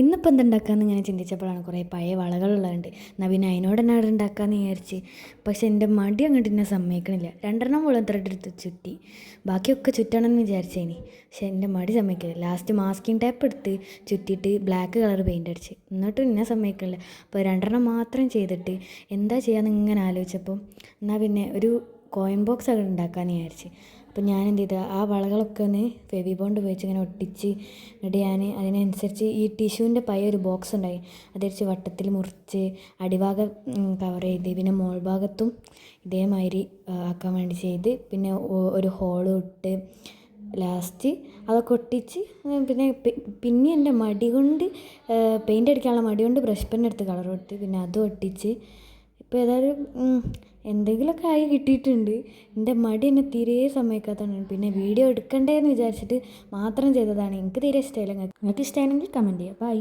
ഇന്നിപ്പോൾ എന്തുണ്ടാക്കാമെന്ന് ഇങ്ങനെ ചിന്തിച്ചപ്പോഴാണ് കുറേ പഴയ വളകളുള്ളതുണ്ട്. എന്നാൽ പിന്നെ അതിനോട് തന്നെ അവിടെ ഉണ്ടാക്കാമെന്ന് വിചാരിച്ച്. പക്ഷേ എന്റെ മടി അങ്ങോട്ട് എന്നെ സമ്മതിക്കണില്ല. രണ്ടെണ്ണം മുളം ത്രെഡ് എടുത്ത് ചുറ്റി. ബാക്കിയൊക്കെ ചുറ്റണമെന്ന് വിചാരിച്ചേനി. പക്ഷെ എന്റെ മടി സമ്മതിക്കില്ല ലാസ്റ്റ് മാസ്കിങ് ടേപ്പ് എടുത്ത് ചുറ്റിയിട്ട് ബ്ലാക്ക് കളർ പെയിന്റ് അടിച്ച്. എന്നിട്ടും എന്നെ സമ്മതിക്കില്ല അപ്പോൾ രണ്ടെണ്ണം മാത്രം ചെയ്തിട്ട് എന്താ ചെയ്യാമെന്ന് ഇങ്ങനെ ആലോചിച്ചപ്പോൾ എന്നാൽ പിന്നെ ഒരു കോയിൻ ബോക്സ് അവിടെ ഉണ്ടാക്കാമെന്ന് വിചാരിച്ച്. അപ്പം ഞാൻ എന്ത് ചെയ്തു ആ വളകളൊക്കെ ഒന്ന് ഫെവി ബോണ്ട് ഉപയോഗിച്ച് ഇങ്ങനെ ഒട്ടിച്ച് എന്നിട്ട് ഞാൻ അതിനനുസരിച്ച് ഈ ടിഷ്യൂവിന്റെ പഴയ ഒരു ബോക്സ് ഉണ്ടായി. അതരിച്ച് വട്ടത്തിൽ മുറിച്ച് അടിഭാഗം കവർ ചെയ്ത് പിന്നെ മോൾ ഭാഗത്തും ഇതേമാതിരി ആക്കാൻ വേണ്ടി ചെയ്ത് പിന്നെ ഒരു ഹോളും ഇട്ട് ലാസ്റ്റ് അതൊക്കെ ഒട്ടിച്ച് പിന്നെ പിന്നെ എന്റെ മടി കൊണ്ട് പെയിന്റ് അടിക്കാനുള്ള മടി കൊണ്ട് ബ്രഷ് പെൻ എടുത്ത് കളർ കൊടുത്ത് പിന്നെ അതും ഒട്ടിച്ച്. ഇപ്പോൾ ഏതായാലും എന്തെങ്കിലുമൊക്കെ ആയി കിട്ടിയിട്ടുണ്ട്. എന്റെ മടി എന്നെ തീരെ സമ്മതിക്കാത്തതാണ്. പിന്നെ വീഡിയോ എടുക്കണ്ടേ എന്ന് വിചാരിച്ചിട്ട് മാത്രം ചെയ്തതാണ്. എനിക്ക് തീരെ ഇഷ്ടമായില്ല നിങ്ങൾക്ക് ഇഷ്ടമാണെങ്കിൽ കമന്റ് ചെയ്യുക ബൈ